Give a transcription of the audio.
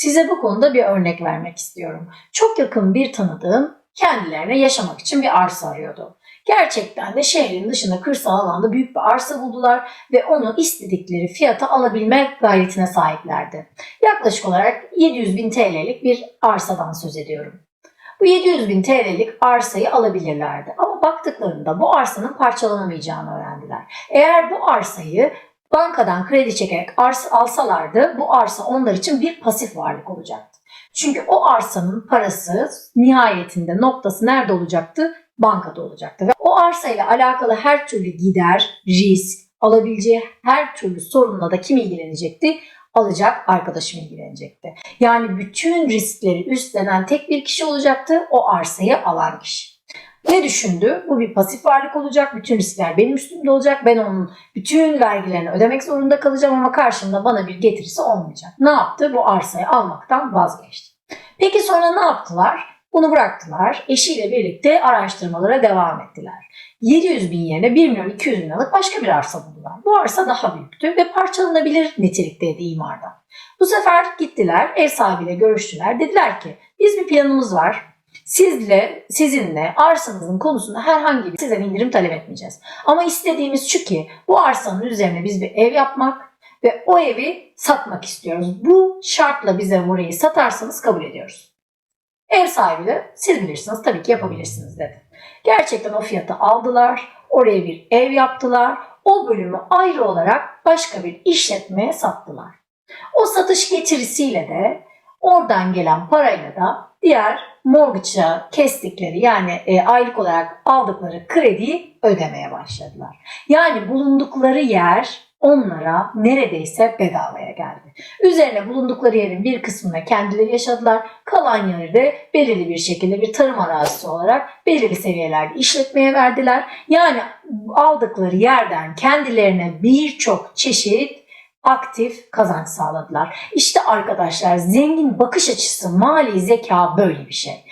Size bu konuda bir örnek vermek istiyorum. Çok yakın bir tanıdığım kendilerine yaşamak için bir arsa arıyordu. Gerçekten de şehrin dışında kırsal alanda büyük bir arsa buldular ve onu istedikleri fiyata alabilme gayretine sahiplerdi. Yaklaşık olarak 700 bin TL'lik bir arsadan söz ediyorum. Bu 700 bin TL'lik arsayı alabilirlerdi ama baktıklarında bu arsanın parçalanamayacağını öğrendiler. Eğer bu arsayı bankadan kredi çekerek arsa alsalardı bu arsa onlar için bir pasif varlık olacaktı. Çünkü o arsanın parası nihayetinde noktası nerede olacaktı? Bankada olacaktı. Ve o arsayla alakalı her türlü gider, risk, alabileceği her türlü sorunla da kim ilgilenecekti? Alacak arkadaşım ilgilenecekti. Yani bütün riskleri üstlenen tek bir kişi olacaktı. O arsayı alan kişi. Ne düşündü? Bu bir pasif varlık olacak. Bütün riskler benim üstümde olacak. Ben onun bütün vergilerini ödemek zorunda kalacağım ama karşında bana bir getirisi olmayacak. Ne yaptı? Bu arsayı almaktan vazgeçti. Peki sonra ne yaptılar? Bunu bıraktılar. Eşiyle birlikte araştırmalara devam ettiler. 700 bin yerine 1 milyon 200 bin liralık başka bir arsa buldular. Bu arsa daha büyüktü ve parçalanabilir nitelikteydi imarda. Bu sefer gittiler, ev sahibiyle görüştüler. Dediler ki biz bir planımız var. Sizle, sizinle arsanızın konusunda herhangi bir sizden indirim talep etmeyeceğiz. Ama istediğimiz şu ki bu arsanın üzerine biz bir ev yapmak ve o evi satmak istiyoruz. Bu şartla bize burayı satarsanız kabul ediyoruz. Ev sahibi de siz bilirsiniz tabii ki yapabilirsiniz dedi. Gerçekten o fiyatı aldılar. Oraya bir ev yaptılar. O bölümü ayrı olarak başka bir işletmeye sattılar. O satış getirisiyle de oradan gelen parayla da diğer mortgage'a kestikleri yani e, aylık olarak aldıkları krediyi ödemeye başladılar. Yani bulundukları yer onlara neredeyse bedavaya geldi. Üzerine bulundukları yerin bir kısmına kendileri yaşadılar. Kalan yeri de belirli bir şekilde bir tarım arazisi olarak belirli seviyelerde işletmeye verdiler. Yani aldıkları yerden kendilerine birçok çeşit aktif kazanç sağladılar. İşte arkadaşlar zengin bakış açısı, mali zeka böyle bir şey.